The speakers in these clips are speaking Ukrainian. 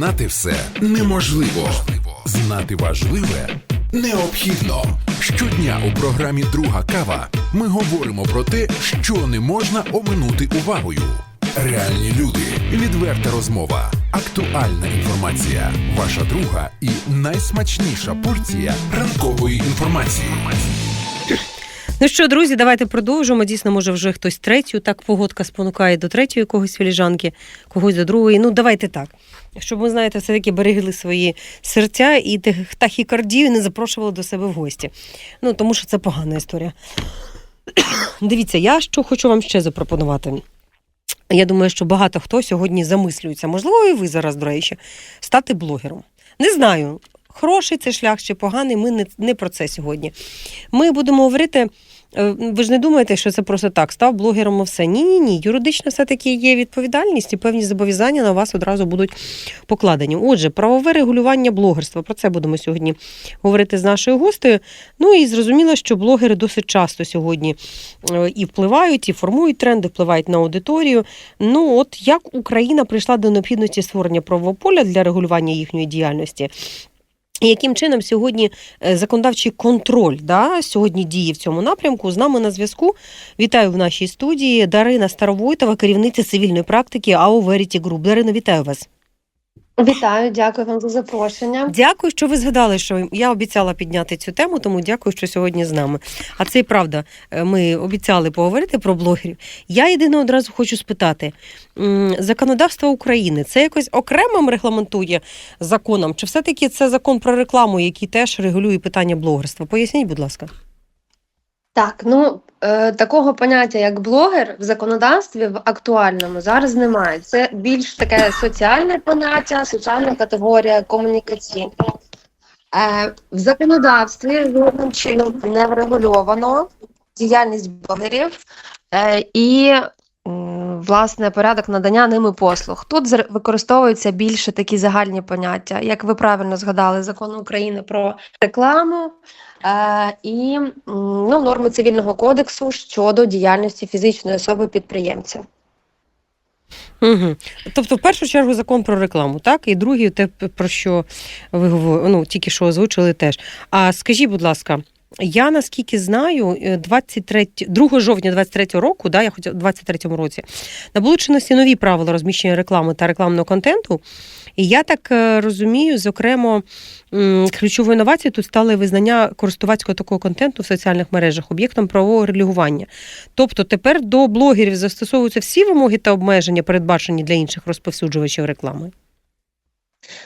Знати все неможливо. Знати важливе необхідно. Щодня у програмі Друга кава ми говоримо про те, що не можна оминути увагою. Реальні люди, відверта розмова, актуальна інформація, ваша друга і найсмачніша порція ранкової інформації. Ну що, друзі, давайте продовжимо. Дійсно, може, вже хтось третю, так погодка спонукає до третьої когось філіжанки, когось до другої. Ну, давайте так. Щоб ми, знаєте, все-таки берегли свої серця і тих- тахікардію не запрошували до себе в гості. Ну, тому що це погана історія. Дивіться, я що хочу вам ще запропонувати. Я думаю, що багато хто сьогодні замислюється, можливо, і ви зараз, до речі, стати блогером. Не знаю, хороший це шлях чи поганий, ми не, не про це сьогодні. Ми будемо говорити. Е, Ви ж не думаєте, що це просто так, став блогером і все. Ні, ні, ні. Юридично все-таки є відповідальність і певні зобов'язання на вас одразу будуть покладені. Отже, правове регулювання блогерства. Про це будемо сьогодні говорити з нашою гостею. Ну і зрозуміло, що блогери досить часто сьогодні е, і впливають, і формують тренди, впливають на аудиторію. Ну, от як Україна прийшла до необхідності створення правового поля для регулювання їхньої діяльності. Яким чином сьогодні е, законодавчий контроль да, сьогодні діє в цьому напрямку? З нами на зв'язку. Вітаю в нашій студії Дарина Старовойтова, керівниця цивільної практики АО Веріті Груп. Дарина, вітаю вас. Вітаю, дякую вам за запрошення. Дякую, що ви згадали, що я обіцяла підняти цю тему, тому дякую, що сьогодні з нами. А це і правда. е, Ми обіцяли поговорити про блогерів. Я єдине одразу хочу спитати: законодавство України це якось окремим регламентує законом, чи все-таки це закон про рекламу, який теж регулює питання блогерства? Поясніть, будь ласка. Так, ну е, такого поняття як блогер в законодавстві в актуальному зараз немає. Це більш таке соціальне поняття, соціальна категорія, комунікаційна. Е, в законодавстві жодним чином не врегульовано діяльність блогерів е, і власне порядок надання ними послуг. Тут використовуються більше такі загальні поняття, як ви правильно згадали, закон України про рекламу. Е, і ну, норми цивільного кодексу щодо діяльності фізичної особи підприємця. Угу. Тобто, в першу чергу, закон про рекламу, так? І другий, те, про що ви говорили, ну, тільки що озвучили теж. А скажіть, будь ласка, я наскільки знаю, е, 23, 2 жовтня 23 року, да, я хотіла в 23 році, набули нові правила розміщення реклами та рекламного контенту. І я так е, розумію, зокрема, ключовою інновацією тут стало визнання користувацького такого контенту в соціальних мережах об'єктом правового регулювання. Тобто тепер до блогерів застосовуються всі вимоги та обмеження, передбачені для інших розповсюджувачів реклами.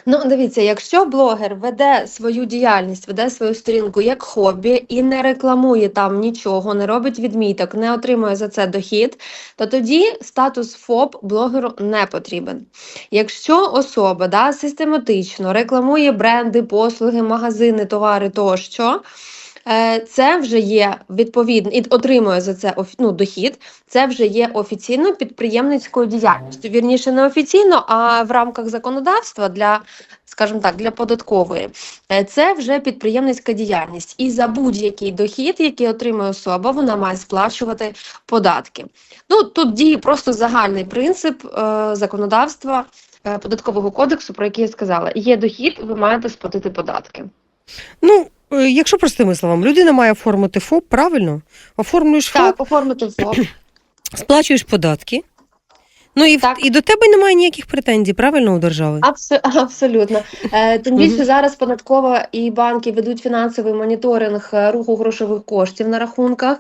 Ну, дивіться, якщо блогер веде свою діяльність, веде свою сторінку як хобі і не рекламує там нічого, не робить відміток, не отримує за це дохід, то тоді статус ФОП блогеру не потрібен. Якщо особа да, систематично рекламує бренди, послуги, магазини, товари тощо. Е, Це вже є відповідно і отримує за це ну, дохід. Це вже є офіційно підприємницькою діяльністю. Вірніше, не офіційно, а в рамках законодавства для, скажімо так, для податкової. Е, Це вже підприємницька діяльність. І за будь-який дохід, який отримує особа, вона має сплачувати податки. Ну тут діє просто загальний принцип е, законодавства е, податкового кодексу, про який я сказала. Є дохід, ви маєте сплатити податки. Ну, якщо простими словами, людина має оформити ФОП, правильно? Оформлюєш ФОП, Так, оформити ФОП. сплачуєш податки. Ну і, в- Так. і до тебе немає ніяких претензій, правильно у держави? Абсо- абсолютно. Е, Тим більше зараз податкова і банки ведуть фінансовий моніторинг е, руху грошових коштів на рахунках.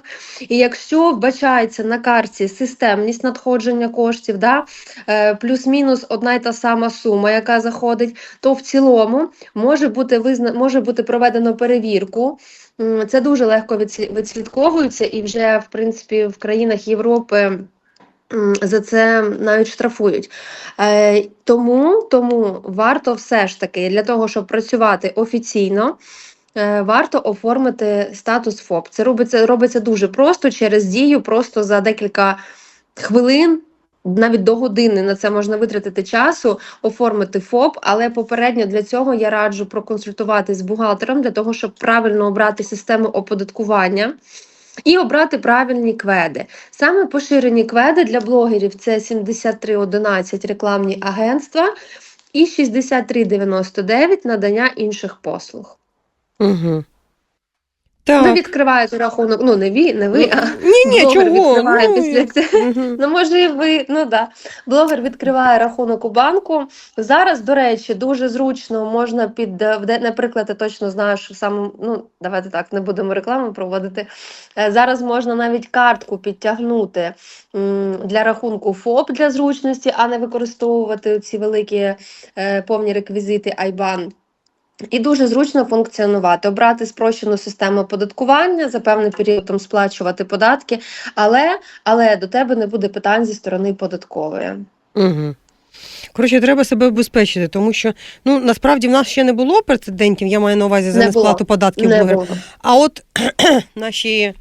І якщо вбачається на карті системність надходження коштів, да, е, плюс-мінус одна й та сама сума, яка заходить, то в цілому може бути визна... може бути проведено перевірку. Це дуже легко відслі- відслідковується, і вже в принципі в країнах Європи. За це навіть штрафують. Е, тому, тому варто все ж таки для того, щоб працювати офіційно, е, варто оформити статус ФОП. Це робиться, робиться дуже просто через дію, просто за декілька хвилин. Навіть до години на це можна витратити часу, оформити ФОП, але попередньо для цього я раджу проконсультуватись з бухгалтером для того, щоб правильно обрати систему оподаткування і обрати правильні кведи. Саме поширені кведи для блогерів це 7311 рекламні агентства і 63,99 надання інших послуг. Угу. Ви Так. відкриваєте рахунок, ну не ви, не ви, а Ні, ні, блогер чого? відкриває Ну, після цього. Мгм. Ну, може, і ви, ну да. Блогер відкриває рахунок у банку. Зараз, до речі, дуже зручно можна під, е, наприклад, я точно знаю, що саме, ну, давайте так, не будемо рекламу проводити. Е, Зараз можна навіть картку підтягнути для рахунку ФОП для зручності, а не використовувати ці великі е, повні реквізити IBAN. І дуже зручно функціонувати, обрати спрощену систему оподаткування, за певний період там сплачувати податки, але, але до тебе не буде питань зі сторони податкової. Угу. Коротше, треба себе обезпечити, тому що ну насправді в нас ще не було прецедентів, я маю на увазі за Не було. несплату податків Не було. А от наші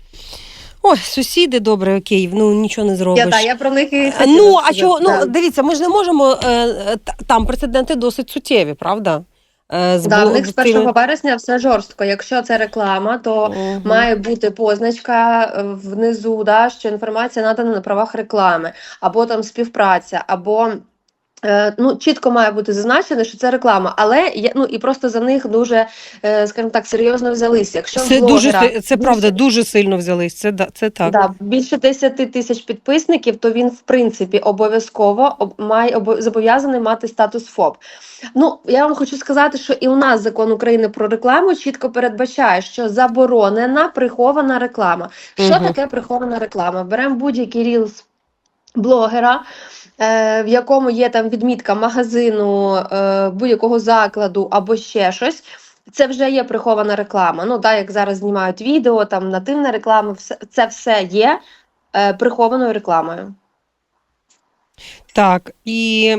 ой, сусіди, добре, окей, ну нічого не зробиш. Я, та, я про них і хотіла Ну, а чого? Ну, дивіться, ми ж не можемо. е, е, Там прецеденти досить суттєві, правда? Е, з Да, в них з з тими- 1 вересня все жорстко. Якщо це реклама, то угу. має бути позначка е, внизу, да, що інформація надана на правах реклами, або там співпраця, або. Е, Ну, чітко має бути зазначено, що це реклама, але я ну і просто за них дуже, е, скажімо так, серйозно взялися. Якщо Це дуже блогера си- це більше- правда, дуже сильно взялись. Це да, це так. Да, більше 10 тисяч підписників, то він в принципі обов'язково об, має обо- зобов'язаний мати статус ФОП. Ну я вам хочу сказати, що і у нас закон України про рекламу чітко передбачає, що заборонена прихована реклама. Що Мгм. таке прихована реклама? Беремо будь-який рілс блогера. е, В якому є там відмітка магазину, е, будь-якого закладу або ще щось, це вже є прихована реклама. Ну, так, як зараз знімають відео, там нативна реклама, це все є е, прихованою рекламою. Так, і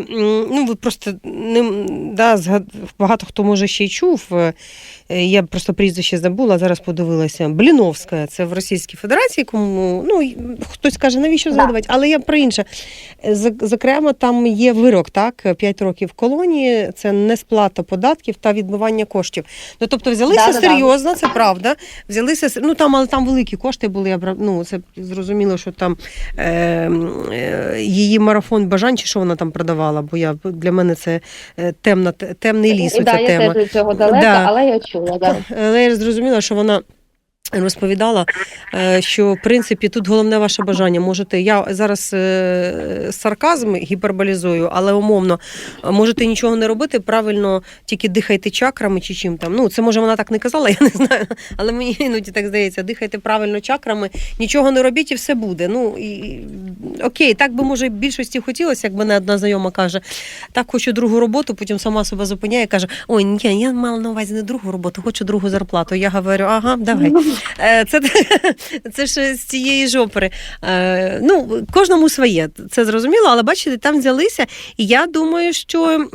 ну ви просто не да, згад... багато хто може ще й чув. е, Я просто прізвище забула, зараз подивилася. Бліновська, це в Російській Федерації, кому ну хтось каже, навіщо згадувати, але я про інше. Зокрема, там є вирок, так, 5 років колонії, це несплата податків та відмивання коштів. Ну тобто взялися Да-да-да. серйозно, це правда. Взялися ну там, але там великі кошти були. Я ну, це зрозуміло, що там е, е, її марафон бажань, чи що вона там продавала, бо я для мене це е, темна, темний ліс. Да, Оця я тема. теж від цього далека, Да. але я чула. Да. Але я зрозуміла, що вона. Розповідала, е, що в принципі тут головне ваше бажання. Можете, я зараз е, сарказм гіперболізую, але умовно можете нічого не робити, правильно тільки дихайте чакрами чи чим там. Ну, це може вона так не казала, я не знаю. Але мені іноді так здається, дихайте правильно чакрами, нічого не робіть і все буде. Ну і окей, так би може більшості хотілося, як мене одна знайома каже, так хочу другу роботу, потім сама себе зупиняє каже: Ой, ні, я мала на увазі не другу роботу, хочу другу зарплату. Я говорю, ага, давай. Е, Це, це ж з цієї ж опери. Е, Ну, кожному своє, це зрозуміло, але бачите, там взялися. І я думаю, що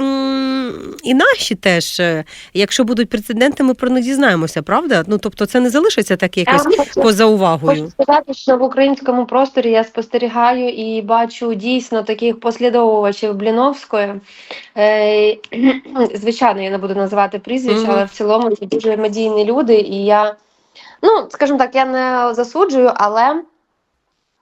і наші теж, е, якщо будуть прецеденти, ми про них дізнаємося, правда? Ну, тобто, це не залишиться так якось хочу- поза увагою. Хочу сказати, що в українському просторі я спостерігаю і бачу дійсно таких послідовувачів Бліновської. Звичайно, я не буду називати прізвища, Мгм. але в цілому це дуже медійні люди, і я, ну, скажімо так, я не засуджую, але.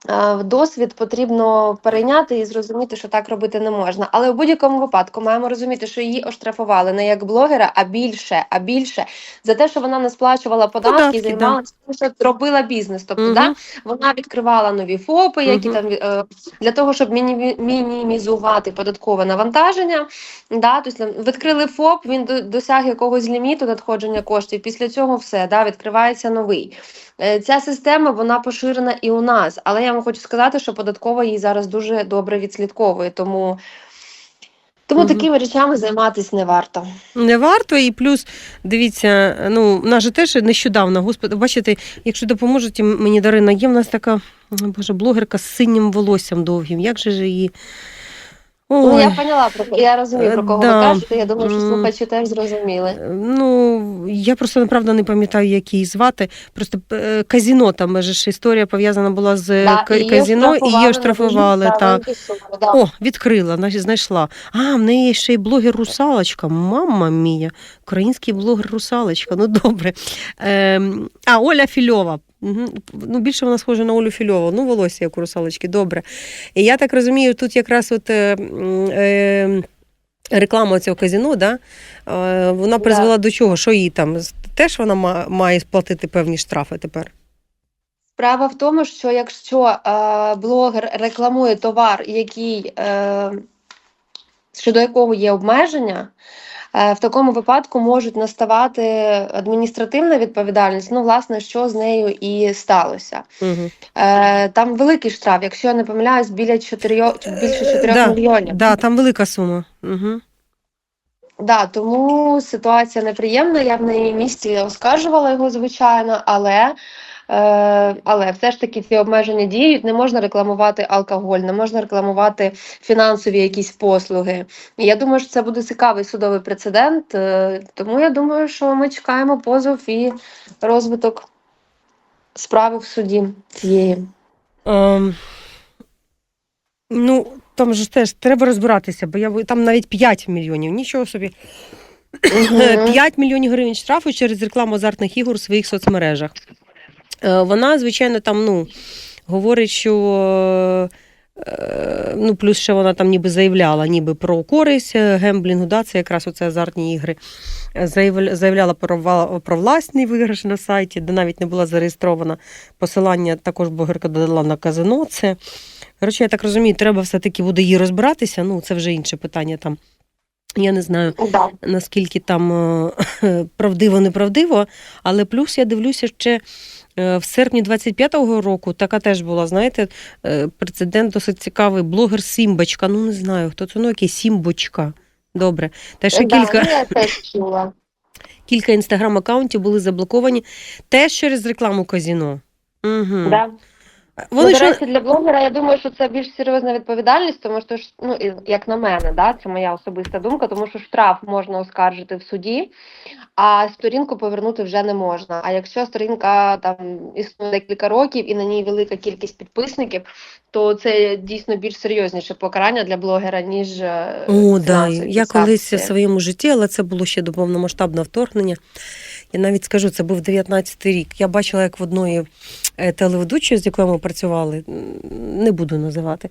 Е, Досвід потрібно перейняти і зрозуміти, що так робити не можна. Але в будь-якому випадку маємо розуміти, що її оштрафували не як блогера, а більше, а більше за те, що вона не сплачувала податки, Податки, займалася тим, що робила бізнес. Тобто, Мгм. да, вона відкривала нові ФОПи, які Мгм. там е, для того, щоб мінімізувати податкове навантаження. Да, тобто відкрили ФОП, він досяг якогось ліміту надходження коштів. Після цього все да, відкривається новий. Е, Ця система вона поширена і у нас, але я вам хочу сказати, що податкова її зараз дуже добре відслідковує. Тому, тому угу. такими речами займатися не варто. Не варто, і плюс дивіться, ну в нас же теж нещодавно, господи, бачите, якщо допоможете мені Дарина, є в нас така боже, блогерка з синім волоссям довгим. Як же ж її? Ну я поняла про я розумію про кого Да. ви кажете. Я думаю, що слухачі теж зрозуміли. Ну, я просто направда не пам'ятаю, як її звати. Просто е, казіно там же ж історія пов'язана була з Да, казіно, і її оштрафували. суми, да. О, відкрила, знайшла. А, в неї ще й блогер Русалочка. Мамма мія. Український блогер Русалочка. Ну добре. Ем, а, Оля Фільова. Угу. Ну, більше вона схожа на Олю Фільову. Ну, волосся, як у русалочки, добре. І я так розумію, тут якраз от. Е, е, реклама цього казино, да, е, вона призвела до чого? Що їй там? Теж вона має сплатити певні штрафи тепер. Справа в тому, що якщо е, блогер рекламує товар, який, е, щодо якого є обмеження, в такому випадку можуть наставати адміністративна відповідальність. Ну, власне, що з нею і сталося. Угу. Е, там великий штраф, якщо я не помиляюсь, біля 4, більше 4 Да, мільйонів. Да, там велика сума. Угу. Да, тому ситуація неприємна. Я на її місці оскаржувала його, звичайно, але, е, але все ж таки ці обмеження діють. Не можна рекламувати алкоголь, не можна рекламувати фінансові якісь послуги. І я думаю, що це буде цікавий судовий прецедент. Е, тому я думаю, що ми чекаємо позов і розвиток справи в суді цієї. Ем, ну, там же теж треба розбиратися, бо я там навіть 5 мільйонів. Нічого собі. Мгм. 5 мільйонів гривень штрафу через рекламу азартних ігор у своїх соцмережах. Е, Вона, звичайно, там ну, говорить, що. е, Ну, плюс ще вона там ніби заявляла ніби про користь е, гемблінгу, да, це якраз оце азартні ігри. Заявляла про, про власний виграш на сайті, де навіть не була зареєстрована. Посилання також блогерка додала на казино. Це, коротше, я так розумію, треба все-таки буде її розбиратися. Ну, це вже інше питання там. Я не знаю, Да. наскільки там е, правдиво, неправдиво, але плюс я дивлюся ще е, в серпні 25-го року така теж була, знаєте, е, прецедент досить цікавий. Блогер Сімбочка. Ну не знаю, хто це ну який Сімбочка. Добре. Те, що Да, кілька, ну, я теж чула. кілька інстаграм-аккаунтів були заблоковані теж через рекламу казіно. Угу. Да. Вони ну, до речі, для блогера я думаю, що це більш серйозна відповідальність, тому що ну як на мене, да, це моя особиста думка, тому що штраф можна оскаржити в суді, а сторінку повернути вже не можна. А якщо сторінка там існує декілька років і на ній велика кількість підписників, то це дійсно більш серйозніше покарання для блогера, ніж е, О, да. Я колись в своєму житті, але це було ще до повномасштабного вторгнення. Я навіть скажу, це був 19-й рік. Я бачила, як в одної е, телеведучої, з якою ми працювали, не буду називати,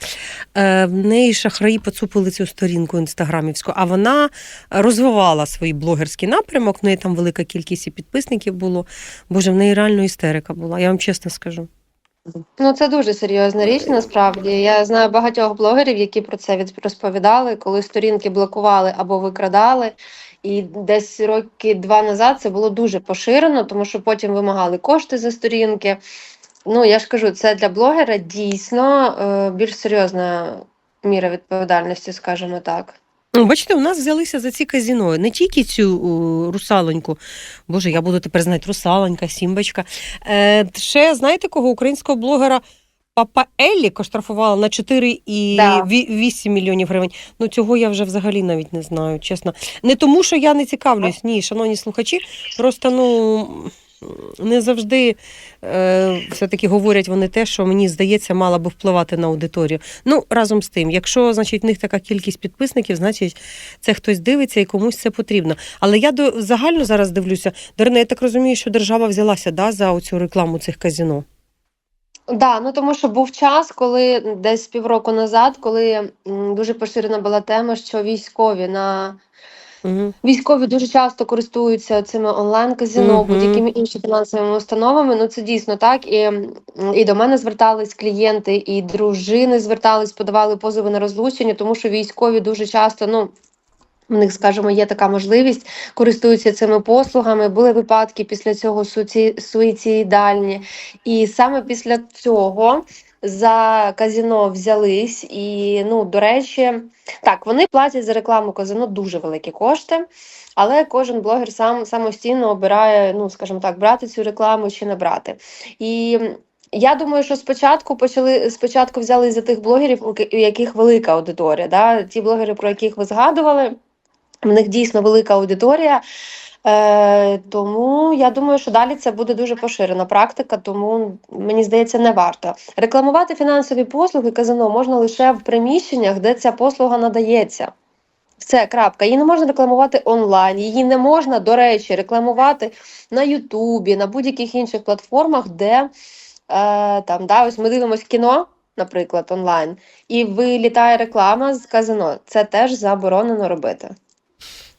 е, в неї шахраї поцупили цю сторінку інстаграмівську, а вона розвивала свій блогерський напрямок. В неї там велика кількість і підписників було. Боже, в неї реально істерика була, я вам чесно скажу. Ну, це дуже серйозна річ, насправді. Я знаю багатьох блогерів, які про це від- розповідали, коли сторінки блокували або викрадали. І десь роки два назад це було дуже поширено, тому що потім вимагали кошти за сторінки. Ну, я ж кажу, це для блогера дійсно е, більш серйозна міра відповідальності, скажімо так. Ну, Бачите, у нас взялися за ці казіно. Не тільки цю о, русалоньку. Боже, я буду тепер знати русалонька, сімбочка. Е, ще знаєте кого українського блогера Папа Еллі оштрафувала на 4,8 мільйонів гривень. Ну цього я вже взагалі навіть не знаю, чесно. Не тому, що я не цікавлюсь, ні, шановні слухачі. Просто ну. Не завжди е, все-таки говорять вони те, що мені здається, мала би впливати на аудиторію. Ну, разом з тим, якщо значить, в них така кількість підписників, значить це хтось дивиться і комусь це потрібно. Але я до загально зараз дивлюся. Дарина, я так розумію, що держава взялася да, за оцю рекламу цих казіно. Да, ну тому що був час, коли десь півроку назад, коли м, дуже поширена була тема, що військові на Угу. Військові дуже часто користуються цими онлайн-казино, Мгм. будь-якими іншими фінансовими установами. Ну це дійсно так. І, м, і до мене звертались клієнти, і дружини звертались, подавали позови на розлучення, тому що військові дуже часто, ну. У них, скажімо, є така можливість, користуються цими послугами. Були випадки після цього суїцидальні. І саме після цього за казино взялись. І, ну, до речі, так, вони платять за рекламу казино дуже великі кошти, але кожен блогер сам самостійно обирає, ну, скажімо так, брати цю рекламу чи не брати. І я думаю, що спочатку почали спочатку взяли за тих блогерів, у яких велика аудиторія. Да? Ті блогери, про яких ви згадували, в них дійсно велика аудиторія. Е, тому я думаю, що далі це буде дуже поширена практика, тому мені здається, не варто. Рекламувати фінансові послуги казино можна лише в приміщеннях, де ця послуга надається. Все, крапка. Її не можна рекламувати онлайн, її не можна, до речі, рекламувати на Ютубі, на будь-яких інших платформах, де е, там, да, ось ми дивимося кіно. наприклад, онлайн, і вилітає реклама з казино. Це теж заборонено робити.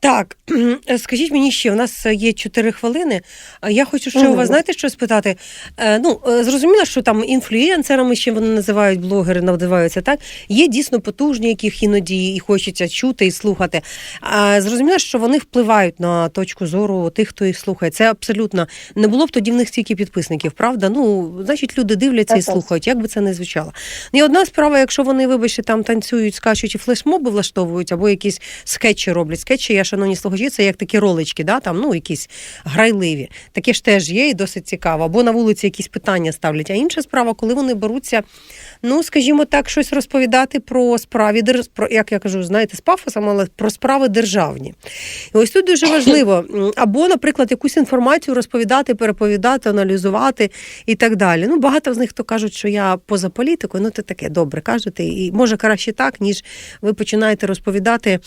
Так, скажіть мені ще, у нас є 4 хвилини. Я хочу ще у вас, знаєте, що спитати? Е, ну, е, зрозуміло, що там інфлюенсерами, ще вони називають, блогери називаються, так? Є дійсно потужні, яких іноді і хочеться чути і слухати. Зрозуміло, що вони впливають на точку зору тих, хто їх слухає. Це абсолютно не було б тоді в них стільки підписників, правда? Ну, значить, люди дивляться і слухають, як би це не звучало. Ну, і одна справа, якщо вони, вибачте, там танцюють, скачуть і флешмоби влаштовують, або якісь скетчі роблять. Скетчі, я, шановні слухачі, це як такі ролички, да, там, ну, якісь грайливі. Таке ж теж є і досить цікаво. Або на вулиці якісь питання ставлять. А інша справа, коли вони беруться, ну, скажімо так, щось розповідати про справі, про, як я кажу, знаєте, з пафосом, але про справи державні. І ось тут дуже важливо, або, наприклад, якусь інформацію розповідати, переповідати, аналізувати і так далі. Ну, багато з них то кажуть, що я поза політикою, ну це таке добре кажете, і може краще так, ніж ви починаєте розповідати.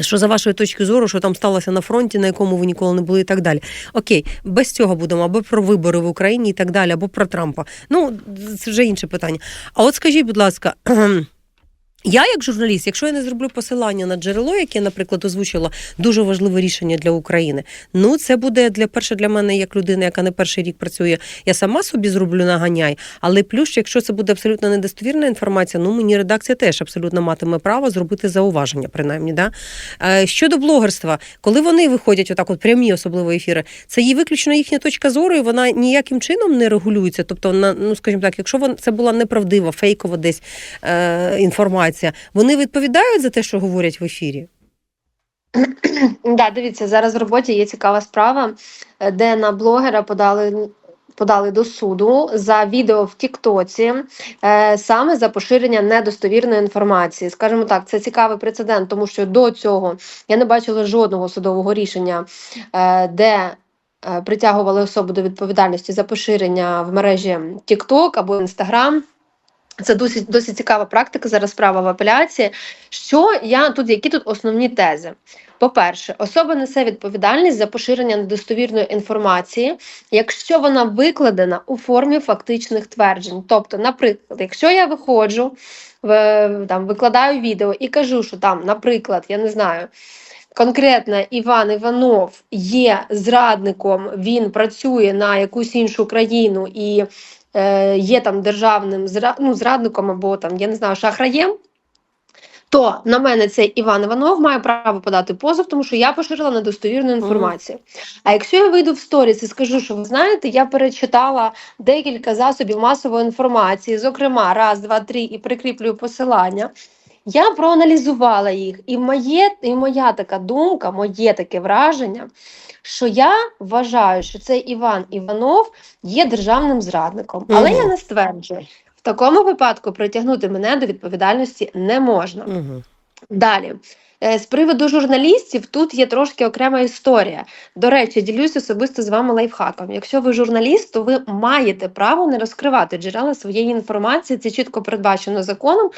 Що за вашою точки зору, що там сталося на фронті, на якому ви ніколи не були, і так далі. Окей, без цього будемо або про вибори в Україні і так далі, або про Трампа. Ну, це вже інше питання. А от скажіть, будь ласка, я, як журналіст, якщо я не зроблю посилання на джерело, яке, наприклад, озвучила дуже важливе рішення для України, ну це буде для перше для мене, як людина, яка не перший рік працює, я сама собі зроблю наганяй. Але плюс, якщо це буде абсолютно недостовірна інформація, ну мені редакція теж абсолютно матиме право зробити зауваження, принаймні. Да? Е, Щодо блогерства, коли вони виходять, отак, от прямі особливо ефіри, це є виключно їхня точка зору, і вона ніяким чином не регулюється. Тобто, на ну скажімо так, якщо це була неправдива, фейкова десь е, інформація, вони відповідають за те, що говорять в ефірі. Да, дивіться, зараз в роботі є цікава справа, де на блогера подали. Подали до суду за відео в Тіктоці е, саме за поширення недостовірної інформації. Скажімо так, це цікавий прецедент, тому що до цього я не бачила жодного судового рішення, е, де е, притягували особу до відповідальності за поширення в мережі TikTok або Instagram. Це досить досить цікава практика. Зараз справа в апеляції. Що я тут, які тут основні тези? По-перше, особа несе відповідальність за поширення недостовірної інформації, якщо вона викладена у формі фактичних тверджень. Тобто, наприклад, якщо я виходжу, в, там, викладаю відео і кажу, що там, наприклад, я не знаю. Конкретно Іван Іванов є зрадником, він працює на якусь іншу країну і є там державним ну, зрадником або там, я не знаю, шахраєм, то на мене цей Іван Іванов має право подати позов, тому що я поширила недостовірну інформацію. А якщо я вийду в сторіс і скажу, що ви знаєте, я перечитала декілька засобів масової інформації, зокрема, раз, два, три, і прикріплюю посилання. Я проаналізувала їх, і моє, і моя така думка, моє таке враження, що я вважаю, що цей Іван Іванов є державним зрадником, але Мгм. я не стверджую. В такому випадку притягнути мене до відповідальності не можна. Угу. Далі. Е, З приводу журналістів тут є трошки окрема історія. До речі, ділюсь особисто з вами лайфхаком. Якщо ви журналіст, то ви маєте право не розкривати джерела своєї інформації. Це чітко передбачено законом,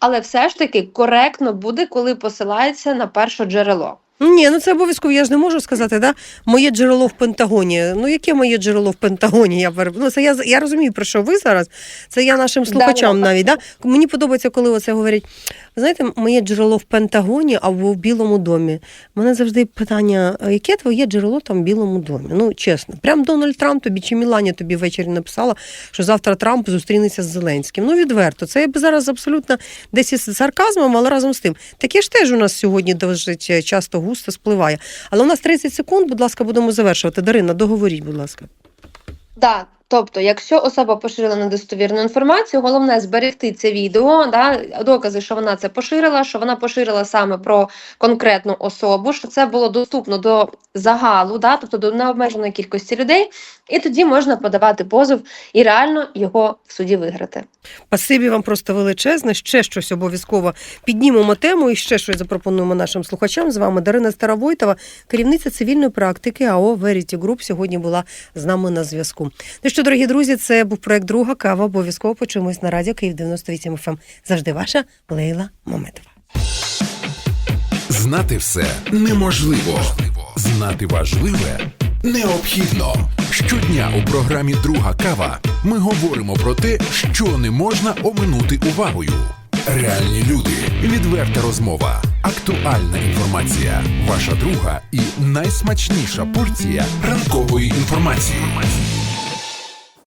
але все ж таки коректно буде, коли посилається на перше джерело. Ні, ну це обов'язково. Я ж не можу сказати, да? моє джерело в Пентагоні. Ну, яке моє джерело в Пентагоні? Я пере- ну, це я, я розумію, про що ви зараз. Це я нашим слухачам да. навіть. Да? Мені подобається, коли оце говорять. Знаєте, моє джерело в Пентагоні або в Білому домі. У мене завжди питання: яке твоє джерело там в Білому домі? Ну, чесно, прям Дональд Трамп тобі чи Міланя тобі ввечері написала, що завтра Трамп зустрінеться з Зеленським. Ну, відверто. Це я би зараз абсолютно десь із сарказмом, але разом з тим. Таке ж теж у нас сьогодні досить е, часто густо спливає. Але у нас 30 секунд, будь ласка, будемо завершувати. Дарина, договоріть, будь ласка. Да, тобто, якщо особа поширила недостовірну інформацію, головне зберегти це відео, да, докази, що вона це поширила, що вона поширила саме про конкретну особу, що це було доступно до загалу, да, тобто до необмеженої кількості людей, і тоді можна подавати позов і реально його в суді виграти. Спасибі вам просто величезне. Ще щось обов'язково піднімемо тему і ще щось запропонуємо нашим слухачам. З вами Дарина Старовойтова, керівниця цивільної практики АО Verity Group, сьогодні була з нами на зв'язку. Що, дорогі друзі, це був проект Друга кава. Обов'язково почуємось на радіо Київ 98 FM. Завжди ваша Лейла Мометова. Знати все неможливо. Знати важливе необхідно. Щодня у програмі Друга кава ми говоримо про те, що не можна оминути увагою. Реальні люди, відверта розмова, актуальна інформація, ваша друга і найсмачніша порція ранкової інформації.